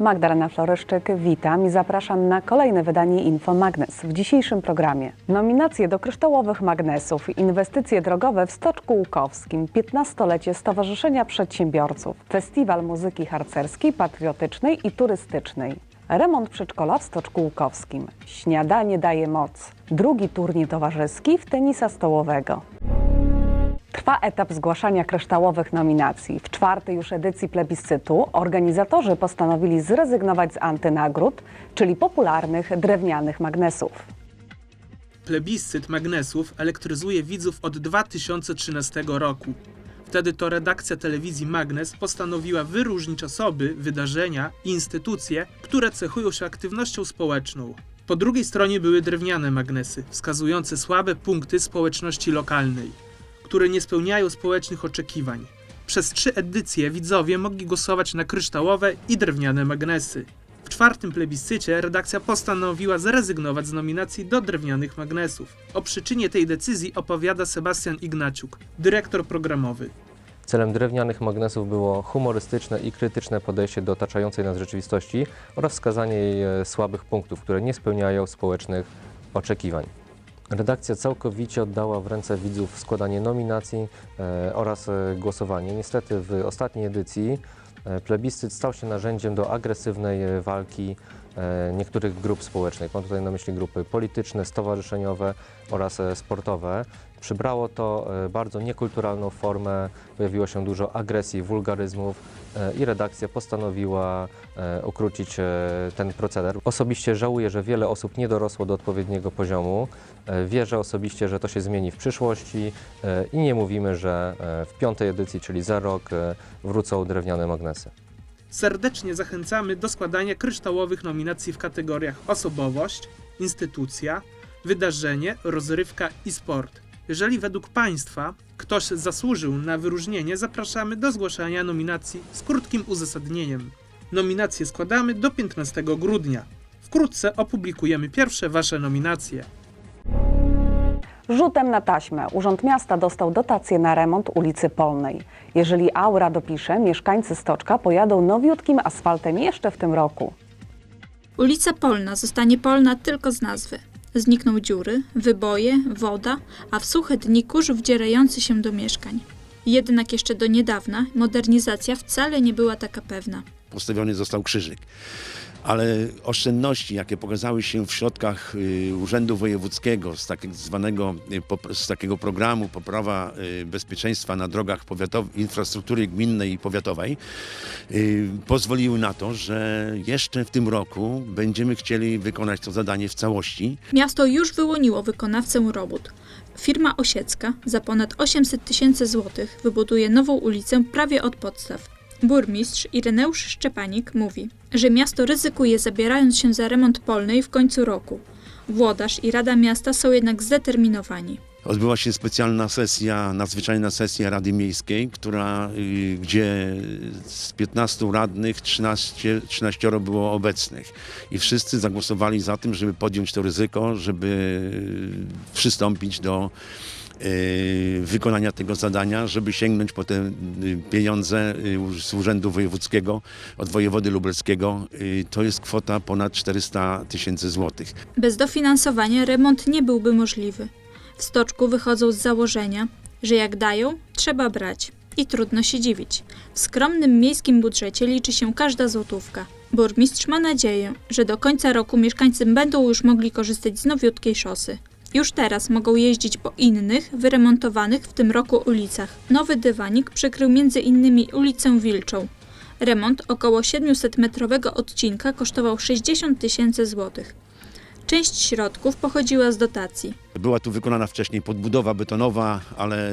Magdalena Floryszczyk, witam i zapraszam na kolejne wydanie Info Magnes. W dzisiejszym programie nominacje do kryształowych magnesów, inwestycje drogowe w Stoczku Łukowskim, 15-lecie Stowarzyszenia Przedsiębiorców, festiwal muzyki harcerskiej, patriotycznej i turystycznej. Remont przedszkola w Stoczku Łukowskim. Śniadanie daje moc. Drugi turniej towarzyski w tenisa stołowego. Trwa etap zgłaszania kryształowych nominacji. W czwartej już edycji plebiscytu organizatorzy postanowili zrezygnować z antynagród, czyli popularnych drewnianych magnesów. Plebiscyt magnesów elektryzuje widzów od 2013 roku. Wtedy to redakcja telewizji Magnes postanowiła wyróżnić osoby, wydarzenia i instytucje, które cechują się aktywnością społeczną. Po drugiej stronie były drewniane magnesy, wskazujące słabe punkty społeczności lokalnej, które nie spełniają społecznych oczekiwań. Przez trzy edycje widzowie mogli głosować na kryształowe i drewniane magnesy. W czwartym plebiscycie redakcja postanowiła zrezygnować z nominacji do drewnianych magnesów. O przyczynie tej decyzji opowiada Sebastian Ignaciuk, dyrektor programowy. Celem drewnianych magnesów było humorystyczne i krytyczne podejście do otaczającej nas rzeczywistości oraz wskazanie jej e, słabych punktów, które nie spełniają społecznych oczekiwań. Redakcja całkowicie oddała w ręce widzów składanie nominacji e, oraz e, głosowanie. Niestety w ostatniej edycji e, plebiscyt stał się narzędziem do agresywnej walki niektórych grup społecznych. Mam tutaj na myśli grupy polityczne, stowarzyszeniowe oraz sportowe. Przybrało to e, bardzo niekulturalną formę, pojawiło się dużo agresji, wulgaryzmów e, i redakcja postanowiła e, ukrócić ten proceder. Osobiście żałuję, że wiele osób nie dorosło do odpowiedniego poziomu. Wierzę osobiście, że to się zmieni w przyszłości i nie mówimy, że w piątej edycji, czyli za rok, wrócą drewniane magnesy. Serdecznie zachęcamy do składania kryształowych nominacji w kategoriach osobowość, instytucja, wydarzenie, rozrywka i sport. Jeżeli według Państwa ktoś zasłużył na wyróżnienie, zapraszamy do zgłaszania nominacji z krótkim uzasadnieniem. Nominacje składamy do 15 grudnia. Wkrótce opublikujemy pierwsze Wasze nominacje. Rzutem na taśmę Urząd Miasta dostał dotację na remont ulicy Polnej. Jeżeli aura dopisze, mieszkańcy Stoczka pojadą nowiutkim asfaltem jeszcze w tym roku. Ulica Polna zostanie polna tylko z nazwy. Znikną dziury, wyboje, woda, a w suche dni kurz wdzierający się do mieszkań. Jednak jeszcze do niedawna modernizacja wcale nie była taka pewna. postawiony został krzyżyk. Ale oszczędności, jakie pokazały się w środkach y, Urzędu Wojewódzkiego z, tak zwanego, y, z takiego programu poprawa y, bezpieczeństwa na drogach infrastruktury gminnej i powiatowej, pozwoliły na to, że jeszcze w tym roku będziemy chcieli wykonać to zadanie w całości. Miasto już wyłoniło wykonawcę robót. Firma Osiecka za ponad 800 tysięcy złotych wybuduje nową ulicę prawie od podstaw. Burmistrz Ireneusz Szczepanik mówi, że miasto ryzykuje zabierając się za remont polnej w końcu roku. Włodarz i Rada Miasta są jednak zdeterminowani. Odbyła się specjalna sesja, nadzwyczajna sesja Rady Miejskiej, która, y, gdzie z 15 radnych 13, 13 było obecnych. I wszyscy zagłosowali za tym, żeby podjąć to ryzyko, żeby y, przystąpić do wykonania tego zadania, żeby sięgnąć po te y, pieniądze y, z Urzędu Wojewódzkiego, od wojewody lubelskiego. Y, To jest kwota ponad 400 tysięcy złotych. Bez dofinansowania remont nie byłby możliwy. W Stoczku wychodzą z założenia, że jak dają, trzeba brać. I trudno się dziwić. W skromnym miejskim budżecie liczy się każda złotówka. Burmistrz ma nadzieję, że do końca roku mieszkańcy będą już mogli korzystać z nowiutkiej szosy. Już teraz mogą jeździć po innych, wyremontowanych w tym roku ulicach. Nowy dywanik przykrył m.in. ulicę Wilczą. Remont około 700-metrowego odcinka kosztował 60 tysięcy złotych. Część środków pochodziła z dotacji. Była tu wykonana wcześniej podbudowa betonowa, ale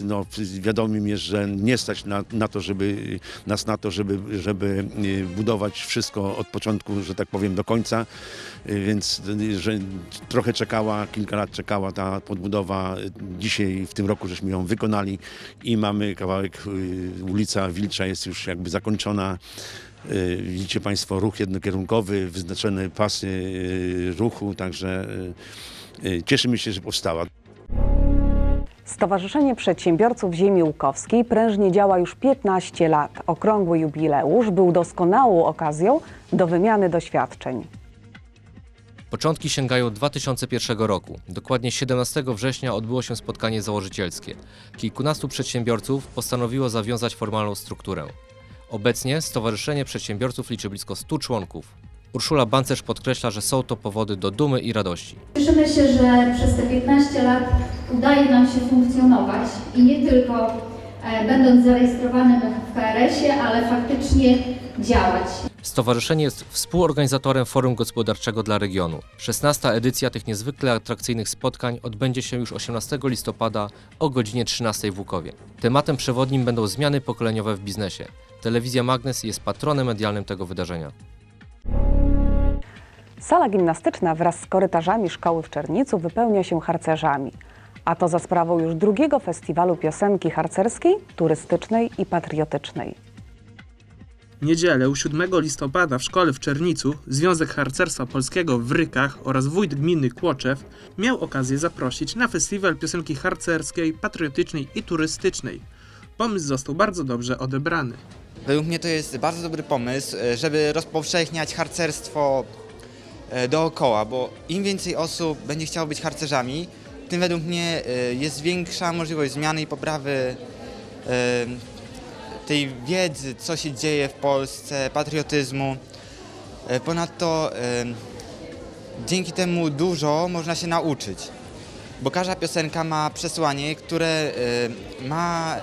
no, wiadomo jest, że nie stać na, na to, żeby nas na to, żeby, żeby y, budować wszystko od początku, że tak powiem, do końca. Y, Więc y, że trochę czekała, kilka lat czekała ta podbudowa. Dzisiaj w tym roku żeśmy ją wykonali i mamy kawałek, ulica Wilcza jest już jakby zakończona. Y, Widzicie Państwo ruch jednokierunkowy, wyznaczone pasy y, ruchu, także y, cieszymy się, że powstała. Stowarzyszenie Przedsiębiorców Ziemi Łukowskiej prężnie działa już 15 lat. Okrągły jubileusz był doskonałą okazją do wymiany doświadczeń. Początki sięgają 2001 roku. Dokładnie 17 września odbyło się spotkanie założycielskie. Kilkunastu przedsiębiorców postanowiło zawiązać formalną strukturę. Obecnie Stowarzyszenie Przedsiębiorców liczy blisko 100 członków. Urszula Bancerz podkreśla, że są to powody do dumy i radości. Cieszymy się, że przez te 15 lat udaje nam się funkcjonować i nie tylko e, będąc zarejestrowanym w KRS-ie, ale faktycznie działać. Stowarzyszenie jest współorganizatorem Forum Gospodarczego dla regionu. 16. edycja tych niezwykle atrakcyjnych spotkań odbędzie się już 18 listopada o godzinie 13 w Łukowie. Tematem przewodnim będą zmiany pokoleniowe w biznesie. Telewizja Magnes jest patronem medialnym tego wydarzenia. Sala gimnastyczna wraz z korytarzami szkoły w Czernicu wypełnia się harcerzami. A to za sprawą już drugiego festiwalu piosenki harcerskiej, turystycznej i patriotycznej. W niedzielę 7 listopada w szkole w Czernicu Związek Harcerstwa Polskiego w Rykach oraz wójt gminy Kłoczew miał okazję zaprosić na festiwal piosenki harcerskiej, patriotycznej i turystycznej. Pomysł został bardzo dobrze odebrany. Według mnie to jest bardzo dobry pomysł, e, żeby rozpowszechniać harcerstwo e, dookoła, bo im więcej osób będzie chciało być harcerzami, tym według mnie e, jest większa możliwość zmiany i poprawy tej wiedzy, co się dzieje w Polsce, patriotyzmu. Ponadto dzięki temu dużo można się nauczyć, bo każda piosenka ma przesłanie, które e, ma,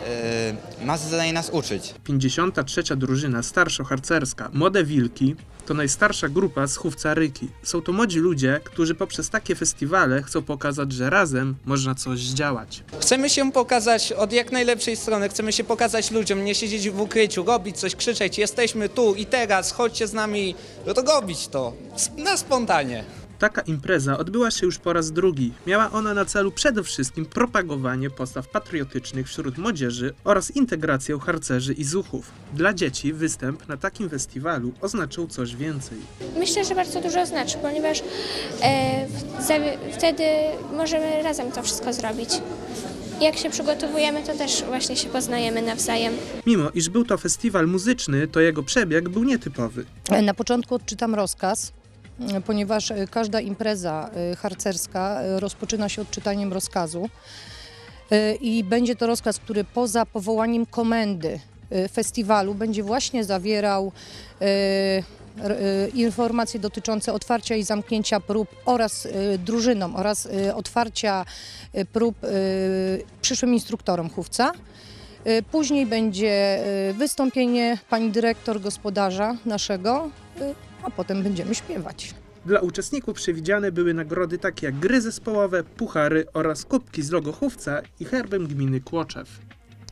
e, ma za zadanie nas uczyć. 53. drużyna starszo-harcerska Młode Wilki to najstarsza grupa z Chówca Ryki. Są to młodzi ludzie, którzy poprzez takie festiwale chcą pokazać, że razem można coś zdziałać. Chcemy się pokazać od jak najlepszej strony, chcemy się pokazać ludziom, nie siedzieć w ukryciu, robić coś, krzyczeć, jesteśmy tu i teraz, chodźcie z nami, robić to, na spontanie. Taka impreza odbyła się już po raz drugi. Miała ona na celu przede wszystkim propagowanie postaw patriotycznych wśród młodzieży oraz integrację harcerzy i zuchów. Dla dzieci występ na takim festiwalu oznaczał coś więcej. Myślę, że bardzo dużo znaczy, ponieważ e, wtedy możemy razem to wszystko zrobić. Jak się przygotowujemy, to też właśnie się poznajemy nawzajem. Mimo iż był to festiwal muzyczny, to jego przebieg był nietypowy. Na początku odczytam rozkaz, ponieważ e, każda impreza e, harcerska e, rozpoczyna się odczytaniem rozkazu. I będzie to rozkaz, który poza powołaniem komendy festiwalu będzie właśnie zawierał informacje dotyczące otwarcia i zamknięcia prób oraz drużynom oraz otwarcia prób przyszłym instruktorom chówca. Później będzie wystąpienie pani dyrektor gospodarza naszego, a potem będziemy śpiewać. Dla uczestników przewidziane były nagrody takie jak gry zespołowe, puchary oraz kubki z logo chówca i herbem gminy Kłoczew.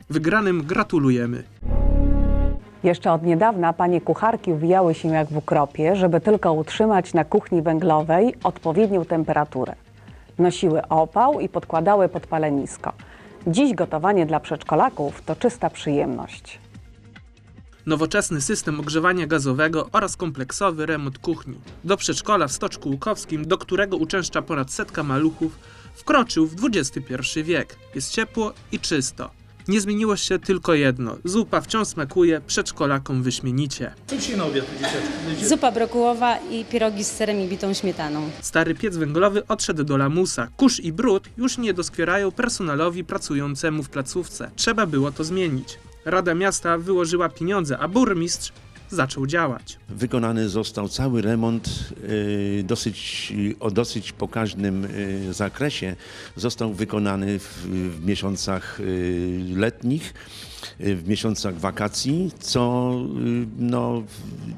Wygranym gratulujemy. Jeszcze od niedawna panie kucharki uwijały się jak w ukropie, żeby tylko utrzymać na kuchni węglowej odpowiednią temperaturę. Nosiły opał i podkładały pod palenisko. Dziś gotowanie dla przedszkolaków to czysta przyjemność. Nowoczesny system ogrzewania gazowego oraz kompleksowy remont kuchni. Do przedszkola w Stoczku Łukowskim, do którego uczęszcza ponad setka maluchów, wkroczył w XXI wiek. Jest ciepło i czysto. Nie zmieniło się tylko jedno. Zupa wciąż smakuje przedszkolakom wyśmienicie. Zupa brokułowa i pierogi z serem i bitą śmietaną. Stary piec węglowy odszedł do lamusa. Kurz i brud już nie doskwierają personelowi pracującemu w placówce. Trzeba było to zmienić. Rada Miasta wyłożyła pieniądze, a burmistrz zaczął działać. Wykonany został cały remont y, dosyć, o dosyć pokaźnym y, zakresie. Został wykonany w, w miesiącach y, letnich, y, w miesiącach wakacji, co y, no,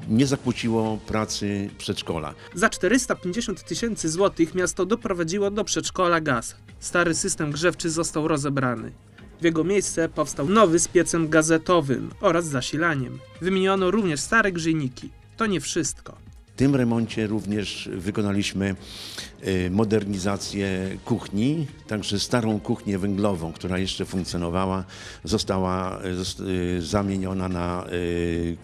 nie zakłóciło pracy przedszkola. Za 450 tysięcy złotych miasto doprowadziło do przedszkola gaz. Stary system grzewczy został rozebrany. W jego miejsce powstał nowy z piecem gazetowym oraz zasilaniem. Wymieniono również stare grzejniki. To nie wszystko. W tym remoncie również wykonaliśmy y, modernizację kuchni, także starą kuchnię węglową, która jeszcze funkcjonowała, została y, y, zamieniona na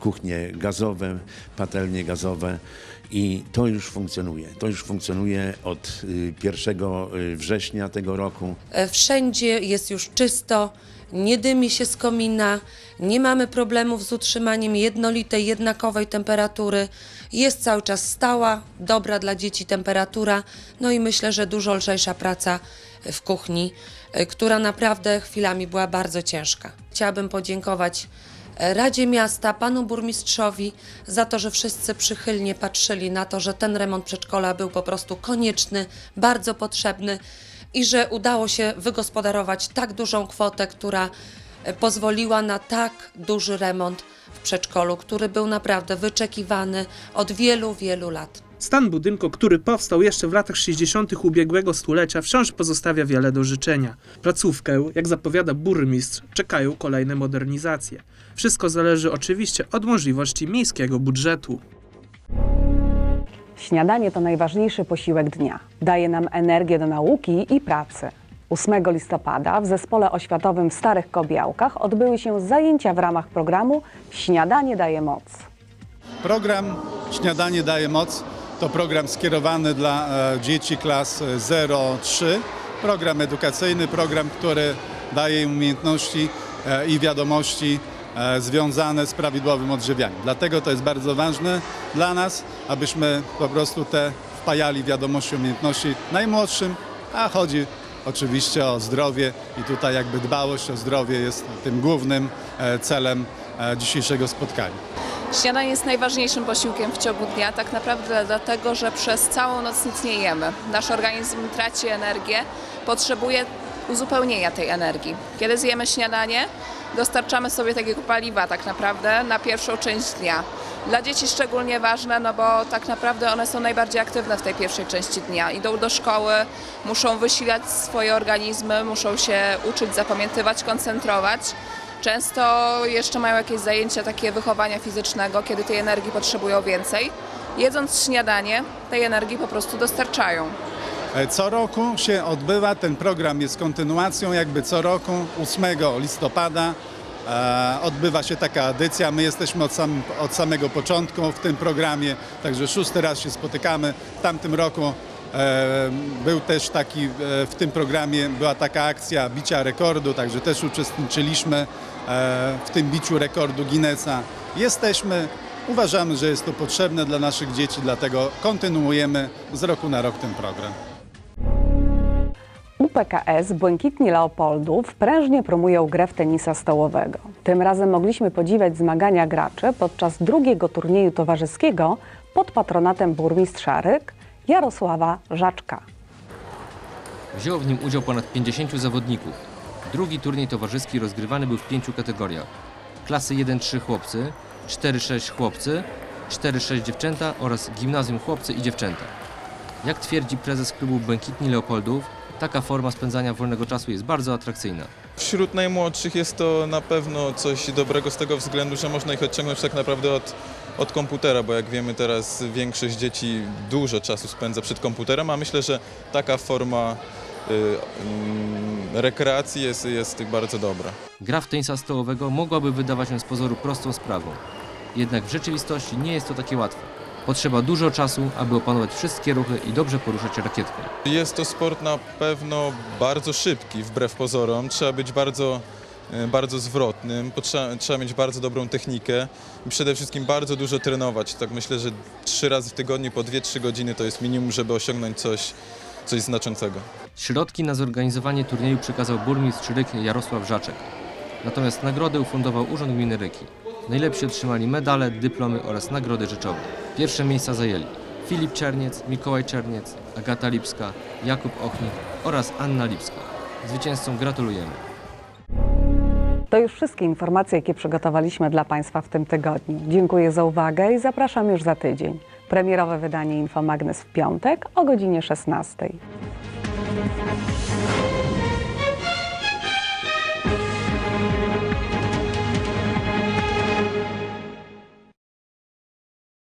kuchnie gazowe, patelnie gazowe i to już funkcjonuje. To już funkcjonuje od y, 1 września tego roku. E, Wszędzie jest już czysto, nie dymi się z komina, nie mamy problemów z utrzymaniem jednolitej, jednakowej temperatury. Jest cały czas stała, dobra dla dzieci temperatura, no i myślę, że dużo lżejsza praca w kuchni, e, która naprawdę chwilami była bardzo ciężka. Chciałabym podziękować e, Radzie Miasta, panu burmistrzowi za to, że wszyscy przychylnie patrzyli na to, że ten remont przedszkola był po prostu konieczny, bardzo potrzebny i że udało się wygospodarować tak dużą kwotę, która e, pozwoliła na tak duży remont w przedszkolu, który był naprawdę wyczekiwany od wielu, wielu lat. Stan budynku, który powstał jeszcze w latach 60. ubiegłego stulecia, wciąż pozostawia wiele do życzenia. Placówkę, jak zapowiada burmistrz, czekają kolejne modernizacje. Wszystko zależy oczywiście od możliwości miejskiego budżetu. Śniadanie to najważniejszy posiłek dnia. Daje nam energię do nauki i pracy. 8 listopada w Zespole Oświatowym w Starych Kobiałkach odbyły się zajęcia w ramach programu Śniadanie daje moc. Program Śniadanie daje moc to program skierowany dla e, dzieci klas e, 0-3. Program edukacyjny, program, który daje im umiejętności e, i wiadomości e, związane z prawidłowym odżywianiem. Dlatego to jest bardzo ważne dla nas, abyśmy po prostu te wpajali wiadomości, umiejętności najmłodszym, a chodzi oczywiście o zdrowie i tutaj jakby dbałość o zdrowie jest tym głównym e, celem e, dzisiejszego spotkania. Śniadanie jest najważniejszym posiłkiem w ciągu dnia, tak naprawdę dlatego, że przez całą noc nic nie jemy. Nasz organizm traci energię, potrzebuje uzupełnienia tej energii. Kiedy zjemy śniadanie, dostarczamy sobie takiego paliwa tak naprawdę na pierwszą część dnia. Dla dzieci szczególnie ważne, no bo tak naprawdę one są najbardziej aktywne w tej pierwszej części dnia. Idą do szkoły, muszą wysilać swoje organizmy, muszą się uczyć, zapamiętywać, koncentrować. Często jeszcze mają jakieś zajęcia takie wychowania fizycznego, kiedy tej energii potrzebują więcej. Jedząc śniadanie, tej energii po prostu dostarczają. E, Co roku się odbywa, ten program jest kontynuacją, jakby co roku 8 listopada odbywa się taka edycja. My jesteśmy od, sam, od samego początku w tym programie, także szósty raz się spotykamy. W tamtym roku e, był też taki, e, w tym programie była taka akcja bicia rekordu, także też uczestniczyliśmy e, w tym biciu rekordu Guinnessa. Jesteśmy, uważamy, że jest to potrzebne dla naszych dzieci, dlatego kontynuujemy z roku na rok ten program. UPKS Błękitni Leopoldów prężnie promują grę w tenisa stołowego. Tym razem mogliśmy podziwiać zmagania graczy podczas drugiego turnieju towarzyskiego pod patronatem burmistrza Ryk Jarosława Żaczka. Wzięło w nim udział ponad 50 zawodników. Drugi turniej towarzyski rozgrywany był w pięciu kategoriach. Klasy 1-3 chłopcy, 4-6 chłopcy, 4-6 dziewczęta oraz gimnazjum chłopcy i dziewczęta. Jak twierdzi prezes klubu Błękitni Leopoldów, taka forma spędzania wolnego czasu jest bardzo atrakcyjna. Wśród najmłodszych jest to na pewno coś dobrego z tego względu, że można ich odciągnąć tak naprawdę od, od komputera, bo jak wiemy teraz większość dzieci dużo czasu spędza przed komputerem, a myślę, że taka forma y, mm, rekreacji jest, jest bardzo dobra. Gra w tenisa stołowego mogłaby wydawać się z pozoru prostą sprawą. Jednak w rzeczywistości nie jest to takie łatwe. Potrzeba dużo czasu, aby opanować wszystkie ruchy i dobrze poruszać rakietką. Jest to sport na pewno bardzo szybki, wbrew pozorom. Trzeba być bardzo, e, bardzo zwrotnym, potrzeba, trzeba mieć bardzo dobrą technikę i przede wszystkim bardzo dużo trenować. Tak myślę, że trzy razy w tygodniu po 2-3 godziny to jest minimum, żeby osiągnąć coś, coś znaczącego. Środki na zorganizowanie turnieju przekazał burmistrz Ryk Jarosław Żaczek. Natomiast nagrodę ufundował Urząd Gminy Ryki. Najlepsi otrzymali medale, dyplomy oraz nagrody rzeczowe. Pierwsze miejsca zajęli Filip Czerniec, Mikołaj Czerniec, Agata Lipska, Jakub Ochnik oraz Anna Lipska. Zwycięzcom gratulujemy. To już wszystkie informacje, jakie przygotowaliśmy dla Państwa w tym tygodniu. Dziękuję za uwagę i zapraszam już za tydzień. Premierowe wydanie Infomagnes w piątek o godzinie 16.